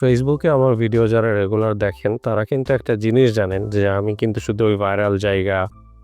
ফেসবুকে আমার ভিডিও যারা রেগুলার দেখেন, তারা কিন্তু একটা জিনিস জানেন যে আমি কিন্তু শুধু ওই ভাইরাল জায়গা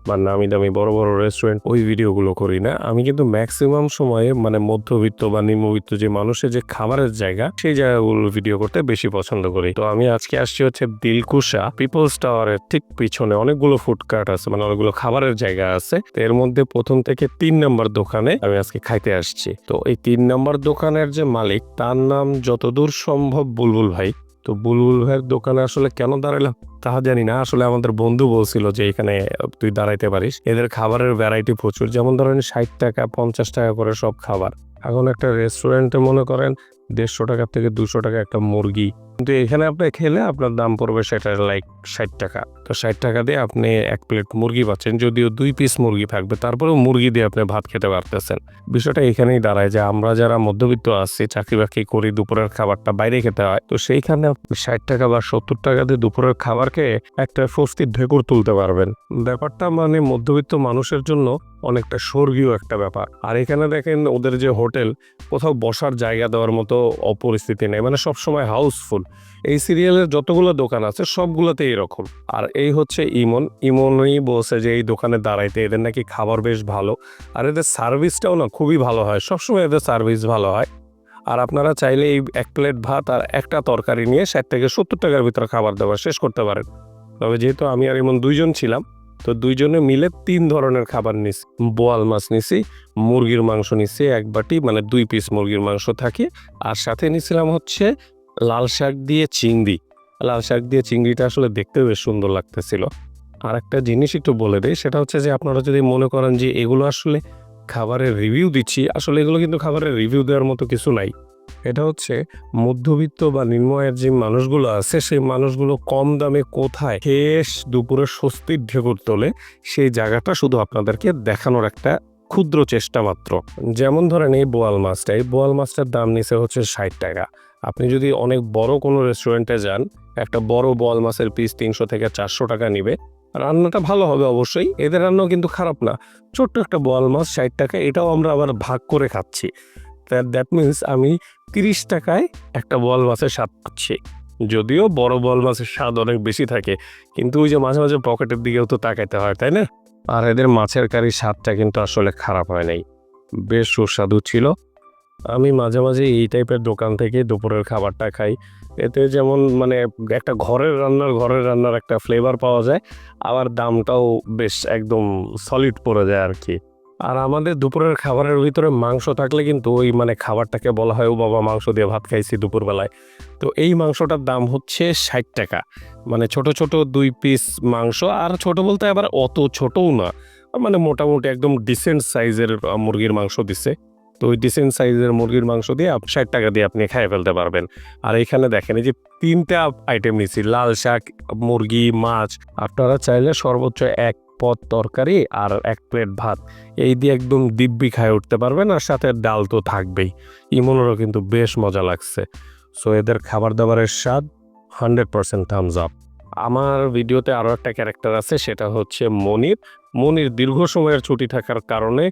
বা নামি দামি বড় বড় রেস্টুরেন্ট ওই ভিডিওগুলো করি না। আমি কিন্তু ম্যাক্সিমাম সময়ে মানে মধ্যবিত্ত বা নিম্নবিত্ত যে মানুষের যে খাবারের জায়গা, সেই জায়গাগুলো ভিডিও করতে বেশি পছন্দ করি। তো আমি আজকে আসছি হচ্ছে দিলকুশা পিপলস টাওয়ারের ঠিক পিছনে অনেকগুলো ফুডকার্ট আছে মানে অনেকগুলো খাবারের জায়গা আছে। তো এর মধ্যে প্রথম থেকে তিন নম্বর দোকানে আমি আজকে খাইতে আসছি। তো এই তিন নম্বর দোকানের যে মালিক, তার নাম যতদূর সম্ভব বুলবুল ভাই। তো বুলবুল ভাইয়ের দোকানে আসলে কেন দাঁড়াইলাম তাহা জানি না। আসলে আমাদের বন্ধু বলছিল যে এখানে তুই দাঁড়াইতে পারিস। এদের খাবারের ভ্যারাইটি প্রচুর। যেমন ধরেন ষাট টাকা, পঞ্চাশ টাকা করে সব খাবার। এখন একটা রেস্টুরেন্টে মনে করেন দেড়শো টাকা থেকে দুশো টাকা একটা মুরগি কিন্তু এখানে আপনি খেলে আপনার দাম পড়বে সেটা লাইক ষাট টাকা। তো ষাট টাকা দিয়ে আপনি এক প্লেট মুরগি পাচ্ছেন, যদিও দুই পিস মুরগি থাকবে, তারপরেও মুরগি দিয়ে আপনি ভাত খেতে পারতেছেন। বিষয়টা এখানেই দাঁড়ায় যে আমরা যারা মধ্যবিত্ত আছি চাকরি বাকরি করি, দুপুরের খাবারটা বাইরে খেতে হয়, তো সেইখানে আপনি ষাট টাকা বা সত্তর টাকা দিয়ে দুপুরের খাবারকে একটা স্বস্তির ঢেকুর তুলতে পারবেন। ব্যাপারটা মানে মধ্যবিত্ত মানুষের জন্য অনেকটা স্বর্গীয় একটা ব্যাপার। আর এখানে দেখেন ওদের যে হোটেল, কোথাও বসার জায়গা দেওয়ার মতো অপরিস্থিতি নেই মানে সবসময় হাউসফুল এই সিরিয়ালের যতগুলো দোকান আছে, সবগুলোতে এরকম। আর এই হচ্ছে ইমন। ইমনই বলছে যে, এই দোকানে দাঁড়াইতে, এদের নাকি খাবার বেশ ভালো। আর এদের সার্ভিসটাও না খুবই ভালো হয়। সবসময় এদের সার্ভিস ভালো হয়। আর আপনারা চাইলে এই এক প্লেট ভাত আর একটা তরকারি নিয়ে ষাট থেকে সত্তর টাকার ভিতরে খাবার দাবার শেষ করতে পারেন। তবে যেহেতু আমি আর ইমন দুইজন ছিলাম, তো দুইজনে মিলে তিন ধরনের খাবার নিছি। বোয়াল মাছ নিছি, মুরগির মাংস নিছি এক বাটি মানে দুই পিস মুরগির মাংস থাকে। আর সাথে নিছিলাম হচ্ছে লাল শাক দিয়ে চিংড়ি। লাল শাক দিয়ে চিংড়িটা আসলে দেখতে বেশ সুন্দর লাগতেছিল। আর একটা জিনিস একটু বলে দেয় সেটা হচ্ছে যে আপনারা যদি মনে করেন যে এগুলো আসলে খাবারের রিভিউ দিচ্ছি, আসলে এগুলো কিন্তু খাবারের রিভিউ দেওয়ার মতো কিছু নাই। এটা হচ্ছে মধ্যবিত্ত বা নিম্ন আয়ের যে মানুষগুলো আছে, সেই মানুষগুলো কম দামে কোথায় শেষ দুপুরে স্বস্তির ঢেকুর তোলে, সেই জায়গাটা শুধু আপনাদেরকে দেখানোর একটা ক্ষুদ্র চেষ্টা মাত্র। যেমন ধরেন এই বোয়াল মাছটা, এই বোয়াল মাছটার দাম নিচে হচ্ছে ষাট টাকা। আপনি যদি অনেক বড় কোনো রেস্টুরেন্টে যান, একটা বড় বল মাছের পিস তিনশো থেকে চারশো টাকা নিবে, রান্নাটা ভালো হবে অবশ্যই, এদের রান্নাও কিন্তু খারাপ না। ছোট্ট একটা বল মাছ ষাট টাকা, এটাও আমরা আবার ভাগ করে খাচ্ছি। দ্যাট মিন্স আমি তিরিশ টাকায় একটা বল মাছের স্বাদ পাচ্ছি। যদিও বড় বল মাছের স্বাদ অনেক বেশি থাকে, কিন্তু ওই যে মাঝে মাঝে পকেটের দিকেও তো তাকাইতে হয়, তাই না? আর এদের মাছের কারি স্বাদটা কিন্তু আসলে খারাপ হয় নাই। বেশ সুস্বাদু ছিল আমি মাঝে মাঝে এই টাইপের দোকান থেকে দুপুরের খাবারটা খাই। এতে যেমন মানে একটা ঘরের রান্নার ঘরের রান্নার একটা ফ্লেভার পাওয়া যায়, আবার দামটাও বেশ একদম সলিড পড়ে যায় আর কি আর আমাদের দুপুরের খাবারের ভিতরে মাংস থাকলে কিন্তু ওই মানে খাবারটাকে বলা হয়, ও বাবা, মাংস দিয়ে ভাত খাইছি দুপুরবেলায়। তো এই মাংসটার দাম হচ্ছে ষাট টাকা। মানে ছোট ছোট দুই পিস মাংস, আর ছোট বলতে আবার অত ছোটও না। মানে মোটামুটি একদম ডিসেন্ট সাইজের মুরগির মাংস দিছে। তো ওই ডিসেন্ট সাইজের মুরগির মাংস দিয়ে ষাট টাকা দিয়ে আপনি খাইয়ে ফেলতে পারবেন। আর এখানে দেখেন, এই যে তিনটা আইটেম নিছি, লাল শাক, মুরগি, মাছ। আপনারা চাইলে সর্বোচ্চ এক পদ তরকারি আর এক প্লেট ভাত। এই দিয়ে একদম দিব্যি খায় উঠতে পারবেন আর সাথে ডাল তো থাকবেই। ইমনেরও কিন্তু বেশ মজা লাগছে। সো এদের খাবার দাবারের স্বাদ হান্ড্রেড পার্সেন্ট থামস আপ আমার ভিডিওতে আরও একটা ক্যারেক্টার আছে, সেটা হচ্ছে মনির। মনির দীর্ঘ সময়ের ছুটি থাকার কারণে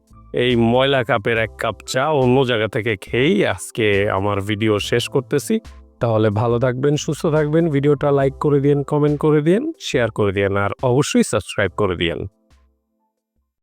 এই ময়লা কাপের এক কাপ চা অন্য জায়গা থেকে খেয়েই আজকে আমার ভিডিও শেষ করতেছি। তাহলে ভালো থাকবেন, সুস্থ থাকবেন, ভিডিওটা লাইক করে দিন কমেন্ট করে দিন শেয়ার করে দিন আর অবশ্যই সাবস্ক্রাইব করে দিন